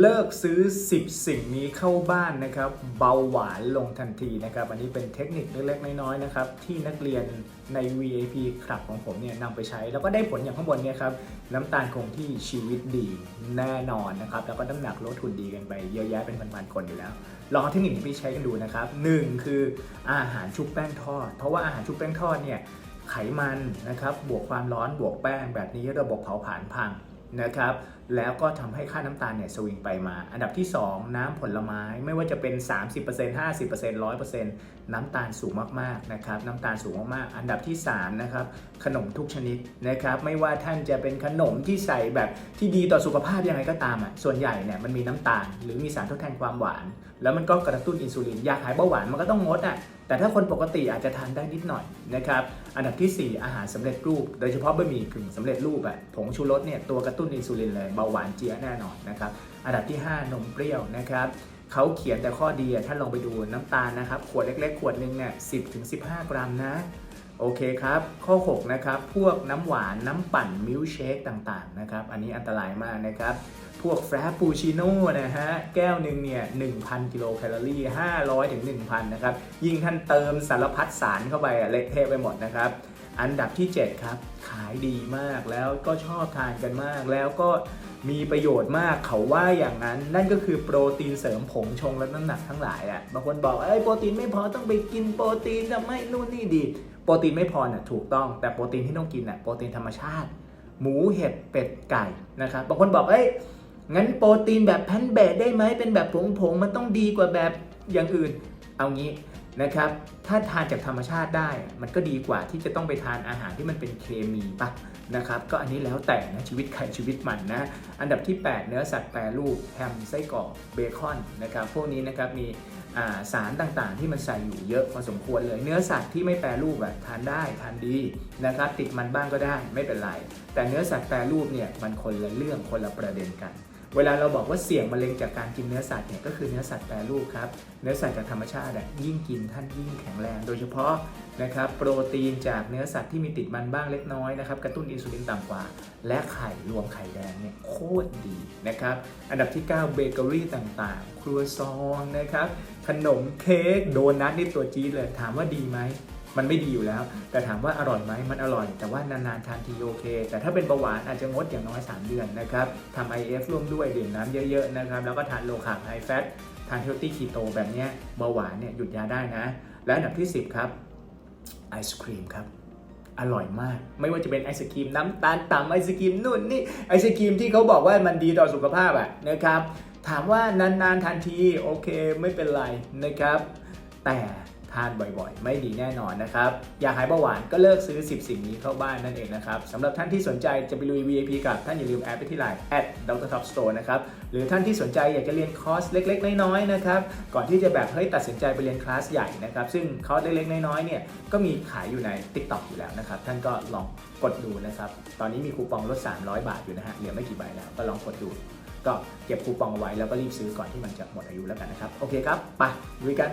เลิกซื้อ 10 สิ่งนี้เข้าบ้านนะครับ เบาหวานลงทันทีนะครับ อันนี้เป็นเทคนิคเล็กๆน้อยๆนะครับ ที่นักเรียนใน VIP คลับของผมเนี่ยนำไปใช้ แล้วก็ได้ผลอย่างข้างบนเนี่ยครับน้ำตาลคงที่ชีวิตดีแน่นอนนะครับ แล้วก็น้ำหนักลดทุนดีกันไปเยอะแยะเป็นพันๆคนอยู่แล้ว ลองเทคนิคนี้ไปใช้กันดูนะครับหนึ่งคืออาหารชุบแป้งทอด เพราะว่าอาหารชุบแป้งทอดเนี่ยไขมันนะครับบวกความร้อนบวกแป้งแบบนี้ระบบเผาผลาญพัง นะครับแล้วก็ทำให้ค่าน้ำตาลเนี่ยสวิงไปมา อันดับที่ 2 น้ำผลไม้ไม่ว่าจะเป็น 30% 50% 100%น้ำตาลสูงมากๆนะครับน้ำตาลสูงมากๆอันดับที่3นะครับขนมทุกชนิดนะครับไม่ว่าท่านจะเป็นขนมที่ใส่แบบที่ดีต่อสุขภาพยังไงก็ตามอะส่วนใหญ่เนี่ยมันมีน้ำตาล หรือมีสารทดแทนความหวาน แล้วมันก็กระตุ้นอินซูลินอยากหายเบาหวานมันก็ต้องงดอะแต่ถ้าคนปกติอาจจะทานได้นิดหน่อยนะครับอันดับทีสี่4 อาหารสำเร็จรูป โดยเฉพาะบะหมี่กึ่งสำเร็จรูปอะผงชูรสเนี่ยตัวกระตุ้นอินซูลินเลยเบาหวานเจียแน่นอนนะครับอันดับที่ 5 นมเปรี้ยวนะครับเขาเขียนแต่ข้อดีท่านลองไปดูน้ำตาลนะครับ ขวดเล็กๆ ขวดหนึ่งเนี่ย10ถึง15กรัมนะ โอเคครับ ข้อ 6 นะครับ พวกน้ำหวานน้ำปั่นมิลค์เชคต่างๆนะครับ อันนี้อันตรายมากนะครับ พวกแฟรปูชิโน่นะฮะ แก้วหนึ่งเนี่ย1,000กิโลแคลอรี่500ถึง1,000นะครับ ยิ่งท่านเติมสารพัดสารเข้าไปอะเละเทะไปหมดนะครับ อันดับที่ 7 ครับ ขายดีมากแล้วก็ชอบทานกันมาก แล้วก็มีประโยชน์มากเขาว่าอย่างนั้น นั่นก็คือโปรตีนเสริมผงชงแลดน้ำหนักทั้งหลายอะ่ะบางคนบอกเอ้ยโปรตีนไม่พอต้องไปกินโปรตีนจะไม่นู่นนี่ดี โปรตีนไม่พอน่ะถูกต้องแต่โปรตีนที่ต้องกินน่ะโปรตีนธรรมชาติ หมูเห็ดเป็ดไก่นะครับบางคนบอกเอ้ยงั้นโปรตีนแบบแพนเบดได้ไหมเป็นแบบผงๆมันต้องดีกว่าแบบอย่างอื่น เอางี้ นะครับ ถ้าทานจากธรรมชาติได้ มันก็ดีกว่าที่จะต้องไปทานอาหารที่มันเป็นเคมีปะนะครับ ก็อันนี้แล้วแต่นะชีวิตใครชีวิตมันนะ อันดับที่ 8 เนื้อสัตว์แปรรูปแฮมไส้กรอกเบคอนนะครับ พวกนี้นะครับมีสารต่างๆ ที่มันใส่อยู่เยอะพอสมควรเลย เนื้อสัตว์ที่ไม่แปรรูปอะทานได้ทานดีนะครับ ติดมันบ้างก็ได้ไม่เป็นไร แต่เนื้อสัตว์แปรรูปเนี่ยมันคนละเรื่องคนละประเด็นกัน เวลาเราบอกว่าเสี่ยงมะเร็งจากการกินเนื้อสัตว์เนี่ยก็คือเนื้อสัตว์แปรรูปครับ เนื้อสัตว์จากธรรมชาติยิ่งกินท่านยิ่งแข็งแรง โดยเฉพาะนะครับโปรตีนจากเนื้อสัตว์ที่มีติดมันบ้างเล็กน้อยนะครับกระตุ้นอินซูลินต่ำกว่า และไข่รวมไข่แดงเนี่ยโคตรดีนะครับอันดับที่ 9 เบเกอรี่ต่างๆ ครัวซองนะครับขนมเค้กโดนัทนี่ตัวจี๊ดเลยถามว่าดีไหม มันไม่ดีอยู่แล้ว แต่ถามว่าอร่อยไหมมันอร่อย แต่ว่านานๆทานทีโอเค แต่ถ้าเป็นเบาหวานอาจจะงดอย่างน้อย 3 เดือนนะครับทำ IF ร่วมด้วยดื่มน้ำเยอะๆนะครับแล้วก็ทานโลคาร์บไฮแฟตทานเฮลตี้คีโตแบบเนี้ยเบาหวานเนี่ยหยุดยาได้นะ และอันดับที่ 10 ครับไอศครีมครับอร่อยมาก ไม่ว่าจะเป็นไอศครีมน้ำตาลต่ำไอศครีมนู่นนี่ไอศครีมที่เขาบอกว่ามันดีต่อสุขภาพอะนะครับ ถามว่านานๆทานทีโอเคไม่เป็นไรนะครับ แต่ ทานบ่อยๆ ไม่ดีแน่นอนนะครับ อยากหายเบาหวานก็เลิกซื้อ 10 สิ่งนี้เข้าบ้านนั่นเองนะครับสำหรับท่านที่สนใจจะไปลุย VIP กับท่านอย่าลืมแอดไปที่ไลน์ at Dr. Top Store นะครับ หรือท่านที่สนใจอยากจะเรียนคอร์สเล็กๆ น้อยๆ นะครับ ก่อนที่จะแบบเฮ้ยตัดสินใจไปเรียนคลาสใหญ่นะครับ ซึ่งคอร์สเล็กๆ น้อยๆ เนี่ยก็มีขายอยู่ใน TikTok อยู่แล้วนะครับ ท่านก็ลองกดดูนะครับ ตอนนี้มีคูปองลด 300 บาทอยู่นะฮะ เหลือไม่กี่ใบแล้ว ก็ลองกดดูก็เก็บคูปองเอาไว้แล้วก็รีบซื้อก่อนที่มันจะหมดอายุแล้วกันนะครับ โอเคครับ ไปลุยกัน